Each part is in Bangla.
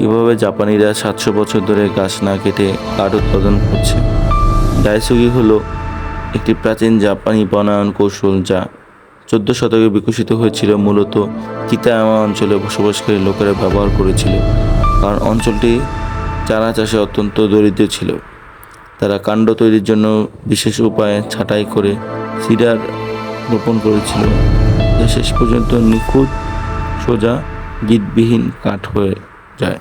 কীভাবে জাপানিরা সাতশো বছর ধরে গাছ না কেটে কাঠ উৎপাদন করছে? ডাইসুগি হলো একটি প্রাচীন জাপানি বনায়ন কৌশল যা চোদ্দ শতকে বিকশিত হয়েছিল, মূলত কিতায়ামা অঞ্চলে বসবাসকারী লোকেরা ব্যবহার করেছিল, কারণ অঞ্চলটি চারা চাষে অত্যন্ত দরিদ্র ছিল। তারা কাণ্ড তৈরির জন্য বিশেষ উপায়ে ছাঁটাই করে সিডার রোপণ করেছিল। যা শেষ পর্যন্ত নিখুঁত সোজা গিটবিহীন কাঠ হয়ে যায়।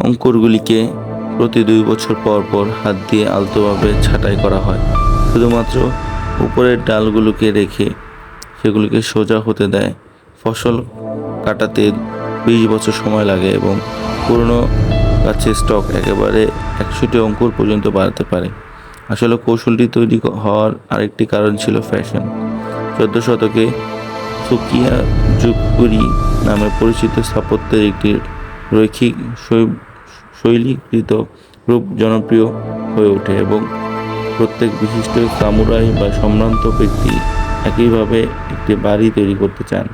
অঙ্কুরগুলিকে প্রতি দুই বছর পর পর হাত দিয়ে আলতোভাবে ছাঁটাই করা হয়। শুধুমাত্র উপরের ডালগুলোকে রেখে সেগুলিকে সোজা হতে দেয়। ফসল কাটাতে বিশ বছর সময় লাগে এবং পুরনো গাছের স্টক একেবারে একশোটি অঙ্কুর পর্যন্ত বাড়াতে পারে। আসলে কৌশলটি তৈরি হওয়ার আরেকটি কারণ ছিল ফ্যাশন। চোদ্দ শতকে সুকিয়া জুকুরি নামে পরিচিত স্থাপত্যের একটি রৈখিক শৈ- শৈলীকৃত রূপ জনপ্রিয় হয়ে ওঠে এবং প্রত্যেক বিশিষ্ট সামুরাই বা সম্ভ্রান্ত ব্যক্তি একইভাবে একটি বাড়ি তৈরি করতে চান।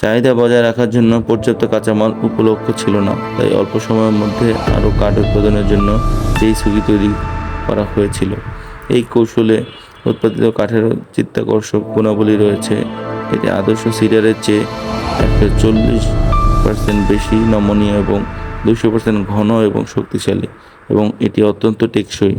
চাহিদা বজায় রাখার জন্য পর্যাপ্ত কাঁচামাল উপলক্ষ ছিল না, তাই অল্প সময়ের মধ্যে আরও কাঠ উৎপাদনের জন্য এই সুগি তৈরি করা হয়েছিল। এই কৌশলে উৎপাদিত কাঠের চিত্তাকর্ষক গুণাবলী রয়েছে। এটি আদর্শ সিডারের চেয়ে একশো চল্লিশ পার্সেন্ট বেশি নমনীয় এবং দুশো পার্সেন্ট ঘন এবং শক্তিশালী এবং এটি অত্যন্ত টেকসই।